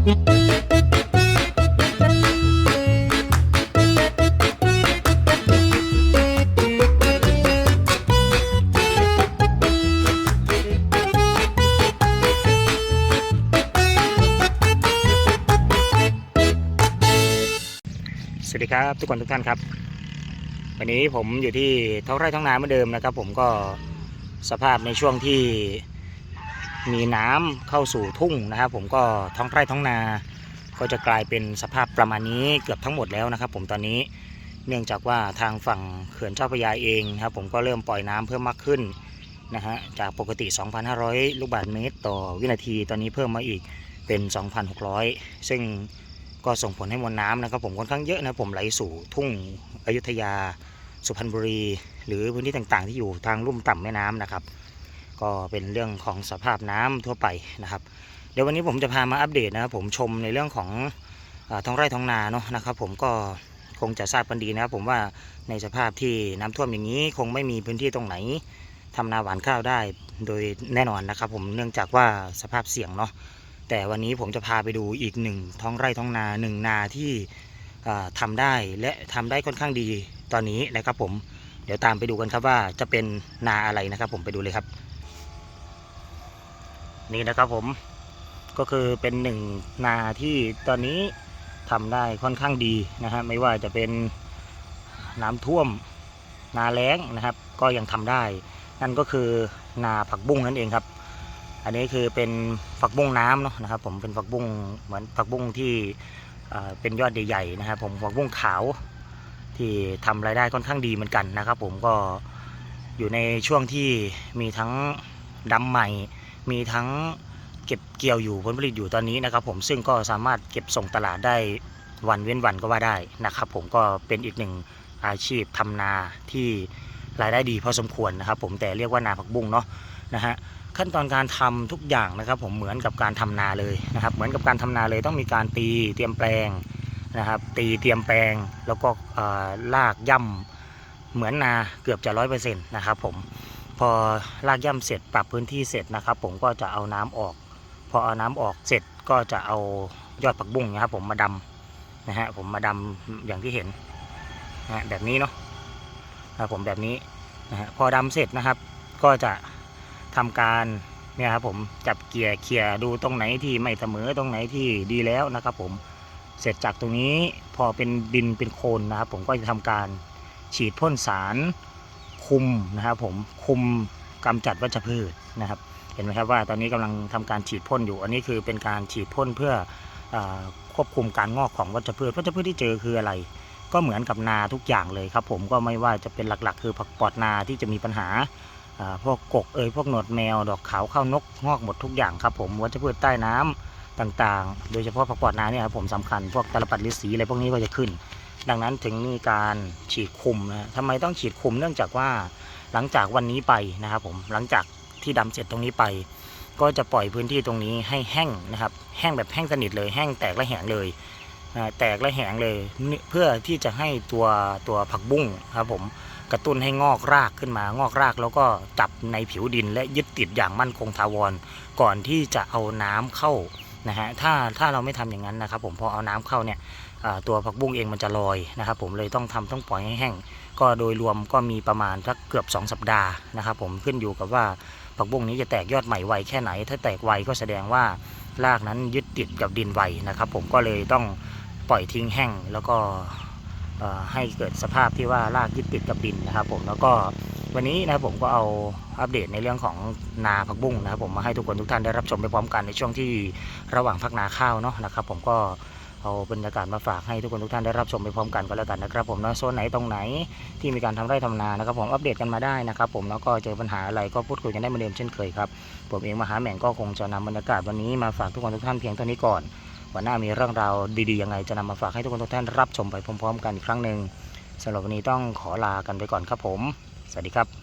สวัสดีครับทุกคนทุกท่านครับ วันนี้ผมอยู่ที่ท้องไร่ท้องนาเหมือนเดิมนะครับ ผมก็สภาพในช่วงที่ มีน้ำเข้าสู่ทุ่งนะครับ ผมก็ท้องไร่ท้องนา ก็จะกลายเป็นสภาพประมาณนี้เกือบทั้งหมดแล้วนะครับ ผมตอนนี้เนื่องจากว่าทางฝั่งเขื่อนเจ้าพระยาเองครับ ผมก็เริ่มปล่อยน้ำเพิ่มมากขึ้นนะฮะจากปกติ 2,500 ลูกบาศก์เมตร ต่อวินาทีตอนนี้เพิ่มมาอีกเป็น 2,600 ซึ่งก็ส่งผลให้มวลน้ำนะครับผมค่อนข้างเยอะนะผมไหลสู่ทุ่งอยุธยา สุพรรณบุรี หรือพื้นที่ต่างๆ ที่อยู่ทางลุ่มต่ำแม่น้ำนะครับ ก็เป็นเรื่องของสภาพน้ำทั่วไปนะครับ เดี๋ยววันนี้ผมจะพามาอัปเดตนะครับผมชมในเรื่องของอท้องไร่ท้องนาเนาะนะครับ ผมก็คงจะทราบกันดีนะครับผมว่าในสภาพที่น้ำท่วมอย่างนี้ คงไม่มีพื้นที่ตรงไหนทำนาหวานข้าวได้โดยแน่นอนนะครับ ผมเนื่องจากว่าสภาพเสี่ยงเนาะแต่วันนี้ผมจะพาไปดูอีกหนึ่งท้องไร่ท้องนาหนึ่งนาที่ทำาได้และทำได้ค่อนข้างดีตอนนี้นะครับผมเดี๋ยวตามไปดูกันครับว่าจะเป็นนาอะไรนะครับผมไปดูเลยครับ นี่นะครับผมก็คือเป็นหนึ่งนาที่ตอนนี้ทำได้ค่อนข้างดีนะฮะไม่ว่าจะเป็นน้ำท่วมนาแล้งนะครับ ก็ยังทำได้ นั่นก็คือนาผักบุ้งนั่นเองครับ อันนี้คือเป็นฝักบุ้งน้ำเนาะนะครับ ผมเป็นฝักบุ้งเหมือนฝักบุ้งที่เป็นยอดใหญ่ๆนะครับ ผมฝักบุ้งขาวที่ทำรายได้ค่อนข้างดีเหมือนกันนะครับ ผมก็อยู่ในช่วงที่มีทั้งดำใหม่ มีทั้งเก็บเกี่ยวอยู่ผลผลิตอยู่ตอนนี้นะครับ ผมซึ่งก็สามารถเก็บส่งตลาดได้วันเว้นวันก็ว่าได้นะครับ ผมก็เป็นอีกหนึ่งอาชีพทำนาที่รายได้ดีพอสมควรนะครับ ผมแต่เรียกว่านาผักบุ้งเนาะนะฮะขั้นตอนการทำทุกอย่างนะครับ ผมเหมือนกับการทำนาเลยนะครับ เหมือนกับการทำนาเลยต้องมีการตีเตรียมแปลงนะครับ ตีเตรียมแปลงแล้วก็ลากย่ำเหมือนนาเกือบจะร้อยเปอร์เซ็นต์นะครับ ผม พอลากย่ำเสร็จปรับพื้นที่เสร็จนะครับ ผมก็จะเอาน้ำออก พอเอาน้ำออกเสร็จก็จะเอายอดผักบุ้งนะครับผมมาดำนะฮะผมมาดำอย่างที่เห็นนะฮะแบบนี้เนาะนะผมแบบนี้นะฮะพอดำเสร็จนะครับ ก็จะทำการเนี่ยครับผมจับเกียร์เคลียร์ดูตรงไหนที่ไม่เสมอตรงไหนที่ดีแล้วนะครับ ผมเสร็จจากตรงนี้พอเป็นดินเป็นโคลนนะครับ ผมก็จะทำการฉีดพ่นสาร คุมนะครับผมคุมกำจัดวัชพืชนะครับ เห็นไหมครับว่าตอนนี้กำลังทำการฉีดพ่นอยู่ อันนี้คือเป็นการฉีดพ่นเพื่ออาควบคุมการงอกของวัชพืชวัชพืชที่เจอคืออะไร ก็เหมือนกับนาทุกอย่างเลยครับ ผมก็ไม่ว่าจะเป็นหลักๆ คือผักปอดนาที่จะมีปัญหาพวกกกเอยพวกหนวดแมวดอกขาวข้าวนกงอกหมดทุกอย่างครับ ผมวัชพืชใต้น้ำต่างๆ โดยเฉพาะผักปอดนาเนี่ยครับผมสำคัญพวกตาลปัดฤาษีอะไรพวกนี้ก็จะขึ้น ดังนั้นถึงมีการฉีดคุมนะทำไมต้องฉีดคุมเนื่องจากว่าหลังจากวันนี้ไปนะครับผมหลังจากที่ดำเสร็จตรงนี้ไป ก็จะปล่อยพื้นที่ตรงนี้ให้แห้งนะครับ แห้งแบบแห้งสนิทเลยแห้งแตกและแหงเลยแตกและแหงเลยเพื่อที่จะให้ตัวตัวผักบุ้งครับผมกระตุ้นให้งอกรากขึ้นมางอกรากแล้วก็จับในผิวดินและยึดติดอย่างมั่นคงถาวร ก่อนที่จะเอาน้ำเข้า นะฮะถ้าถ้าเราไม่ทำอย่างนั้นนะครับ ผมพอเอาน้ำเข้าเนี่ยตัวผักบุ้งเองมันจะลอยนะครับ ผมเลยต้องทำต้องปล่อยให้แห้งก็โดยรวมก็มีประมาณสักเกือบ 2 สัปดาห์นะครับ ผมขึ้นอยู่กับว่าผักบุ้งนี้จะแตกยอดใหม่ไวแค่ไหน ถ้าแตกไวก็แสดงว่ารากนั้นยึดติดกับดินไวนะครับ ผมก็เลยต้องปล่อยทิ้งแห้งแล้วก็ให้เกิดสภาพที่ว่ารากยึดติดกับดินนะครับ ผมแล้วก็ วันนี้นะครับผมก็เอาอัปเดตในเรื่องของนาผักบุ้งนะครับผมมาให้ทุกคนทุกท่านได้รับชมไปพร้อมกันในช่วงที่ระหว่างพักนาข้าวเนาะนะครับ ผมก็เอาบรรยากาศมาฝากให้ทุกคนทุกท่านได้รับชมไปพร้อมกันก็แล้วกันนะครับ ผมเนาะโซนไหนตรงไหนที่มีการทำไร่ทำนานะครับ ผมอัปเดตกันมาได้นะครับ ผมแล้วก็เจอปัญหาอะไรก็พูดคุยกันได้เหมือนเดิมเช่นเคยครับผมเองมหาแหม่งก็คงจะนำบรรยากาศวันนี้มาฝากทุกคนทุกท่านเพียงเท่านี้ก่อนวันหน้ามีเรื่องราวดีๆยังไงจะนำมาฝากให้ทุกคนทุกท่านรับชมไปพร้อม ๆ กันอีกครั้งหนึ่งสำหรับวันนี้ต้องขอลากันไปก่อนครับผม สวัสดีครับ